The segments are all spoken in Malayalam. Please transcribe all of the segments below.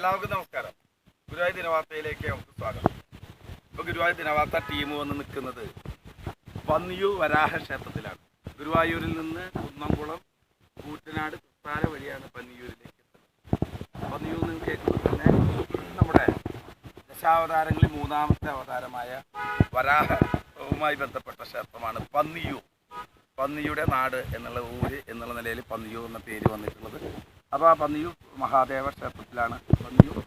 എല്ലാവർക്കും നമസ്കാരം. ഗുരുവായൂർ ദിനവാർത്തയിലേക്ക് നമുക്ക് സ്വാഗതം. ഇപ്പോൾ ഗുരുവായൂർ ദിനവാർത്ത ടീം വന്ന് നിൽക്കുന്നത് പന്നിയൂർ വരാഹ ക്ഷേത്രത്തിലാണ്. ഗുരുവായൂരിൽ നിന്ന് കുന്നംകുളം കൂറ്റനാട് കുത്താര വഴിയാണ് പന്നിയൂരിലേക്ക് എത്തുന്നത്. പന്നിയൂർ നിന്ന് കേൾക്കുമ്പോൾ തന്നെ നമ്മുടെ ദശാവതാരങ്ങളിൽ മൂന്നാമത്തെ അവതാരമായ വരാഹവുമായി ബന്ധപ്പെട്ട ക്ഷേത്രമാണ് പന്നിയു പന്നിയുടെ നാട് എന്നുള്ള ഊര് എന്നുള്ള നിലയിൽ പന്നിയൂർ എന്ന പേര് വന്നിട്ടുള്ളത് അപ്പോൾ ആ പന്നിയൂർ മഹാദേവ ക്ഷേത്രത്തിലാണ് പന്നിയൂർ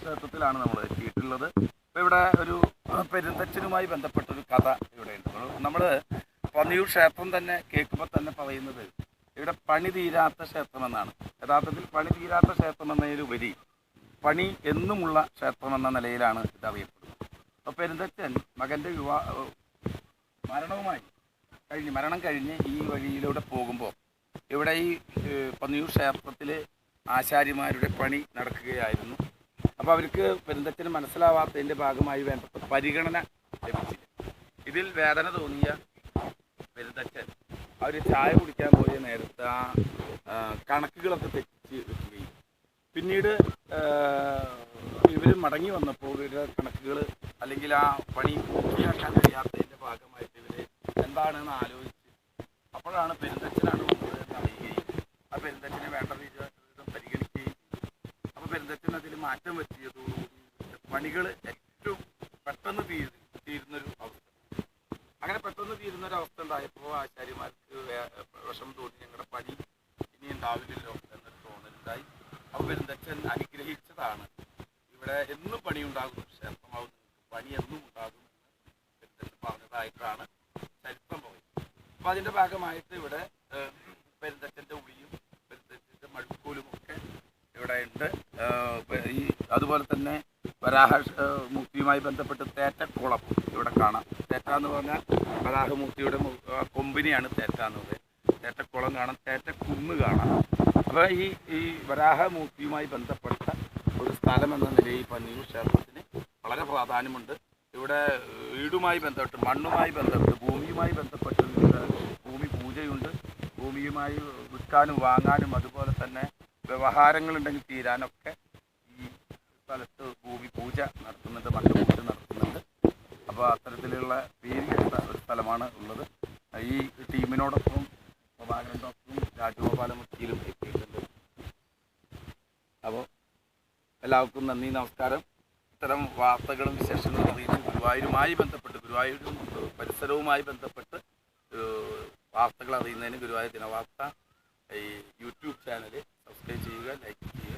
ക്ഷേത്രത്തിലാണ് നമ്മൾ എത്തിയിട്ടുള്ളത്. അപ്പോൾ ഇവിടെ ഒരു പെരുന്തച്ഛനുമായി ബന്ധപ്പെട്ടൊരു കഥ ഇവിടെ ഉണ്ട്. നമ്മൾ പന്നിയൂർ ക്ഷേത്രം തന്നെ കേൾക്കുമ്പോൾ തന്നെ പറയുന്നത് ഇവിടെ പണി തീരാത്ത ക്ഷേത്രം എന്നാണ് യഥാർത്ഥത്തിൽ പണി തീരാത്ത ക്ഷേത്രം എന്നതിലുപരി പണി എന്നുമുള്ള ക്ഷേത്രം എന്ന നിലയിലാണ് ഇത് അറിയപ്പെടുന്നത് അപ്പോൾ പെരുന്തച്ഛൻ മകന്റെ വിവാഹ മരണവുമായി കഴിഞ്ഞ് മരണം കഴിഞ്ഞ് ഈ വഴിയിലൂടെ പോകുമ്പോൾ ഇവിടെ ഈ പന്നിയൂർ ക്ഷേത്രത്തിൽ ആശാരിമാരുടെ പണി നടക്കുകയായിരുന്നു. അപ്പോൾ അവർക്ക് പെരുന്തച്ഛന് മനസ്സിലാവാത്തതിന്റെ ഭാഗമായി വേണ്ടപ്പെട്ട പരിഗണന ലഭിച്ചില്ല. ഇതിൽ വേദന തോന്നിയ പെരുന്തച്ഛൻ അവർ ചായ കുടിക്കാൻ പോയ നേരത്ത് ആ, കണക്കുകളൊക്കെ തെറ്റിച്ച് വെക്കുകയും പിന്നീട് ഇവർ മടങ്ങി വന്നപ്പോൾ ഇവരുടെ കണക്കുകൾ അല്ലെങ്കിൽ ആ പണി പൂർത്തിയാക്കാൻ കഴിയാത്തതിന്റെ ഭാഗമായിട്ട് ഇവർ എന്താണെന്ന് ആലോചിച്ച് അപ്പോഴാണ് പെരുന്തച്ഛനാണ് അതിൽ മാറ്റം വരുത്തിയതോടുകൂടി പണികൾ ഏറ്റവും പെട്ടെന്ന് തീരു തീരുന്നൊരു അവസ്ഥ. അങ്ങനെ പെട്ടെന്ന് തീരുന്നൊരു അവസ്ഥ ഉണ്ടായപ്പോൾ ആചാര്യമാർക്ക് വിഷമം തോന്നി. ഞങ്ങളുടെ പണി ഇനി ഉണ്ടാവില്ലല്ലോ എന്നൊരു തോന്നലുണ്ടായി. അപ്പോൾ പെരുന്തച്ഛൻ അനുഗ്രഹിച്ചതാണ്. ഇവിടെ എന്നും പണി ഉണ്ടാകും ക്ഷേത്രമാവും പണി എന്നും ഉണ്ടാകും എന്ന് പറഞ്ഞതായിട്ടാണ് ചരിത്രം പോയത് അപ്പോൾ അതിന്റെ ഭാഗമായിട്ട് ഇവിടെ പെരുന്തച്ഛന്റെ ഉളിയും പെരുന്തച്ഛന്റെ മഴുക്കോലും ഒക്കെ ഇവിടെ ഉണ്ട്. ഈ അതുപോലെ തന്നെ വരാഹ മുക്തിയുമായി ബന്ധപ്പെട്ട് തേറ്റക്കുളം ഇവിടെ കാണാം. തേറ്റ എന്ന് പറഞ്ഞാൽ വരാഹമൂർത്തിയുടെ കൊമ്പിനെയാണ് തേറ്റ എന്ന് പറയുന്നത്. തേറ്റക്കുളം കാണാം തേറ്റക്കുന്ന് കാണാം. അപ്പോൾ ഈ ഈ വരാഹമൂർത്തിയുമായി ബന്ധപ്പെട്ട ഒരു സ്ഥലം എന്ന നിലയിൽ പന്നിയൂർ ക്ഷേത്രത്തിന് വളരെ പ്രാധാന്യമുണ്ട്. ഇവിടെ വീടുമായി ബന്ധപ്പെട്ട് മണ്ണുമായി ബന്ധപ്പെട്ട് ഭൂമിയുമായി ബന്ധപ്പെട്ട് ഭൂമി പൂജയുണ്ട്. ഭൂമിയുമായി വിൽക്കാനും വാങ്ങാനും അതുപോലെ തന്നെ വ്യവഹാരങ്ങളുണ്ടെങ്കിൽ തീരാനൊക്കെ ഈ സ്ഥലത്ത് ഭൂമി പൂജ നടത്തുന്നുണ്ട് പൂജ നടത്തുന്നുണ്ട്. അപ്പോൾ അത്തരത്തിലുള്ള പേര് കേട്ട ഒരു സ്ഥലമാണ് ഉള്ളത്. ഈ ടീമിനോടൊപ്പം ഗോപാലനോടൊപ്പം ഡോക്ടറും രാജഗോപാല മുഖ്യയിലും എത്തിയിട്ടുണ്ട്. അപ്പോൾ എല്ലാവർക്കും നന്ദി നമസ്കാരം. ഇത്തരം വാർത്തകളും വിശേഷങ്ങളും അറിയിച്ച് ഗുരുവായൂരുമായി ബന്ധപ്പെട്ട് ഗുരുവായൂരും പരിസരവുമായി ബന്ധപ്പെട്ട് വാർത്തകൾ അറിയുന്നതിന് ഗുരുവായൂർ ദിനവാർത്ത ഈ യൂട്യൂബ് ചാനൽ സബ്സ്ക്രൈബ് ചെയ്യുക ലൈക്ക് ചെയ്യുക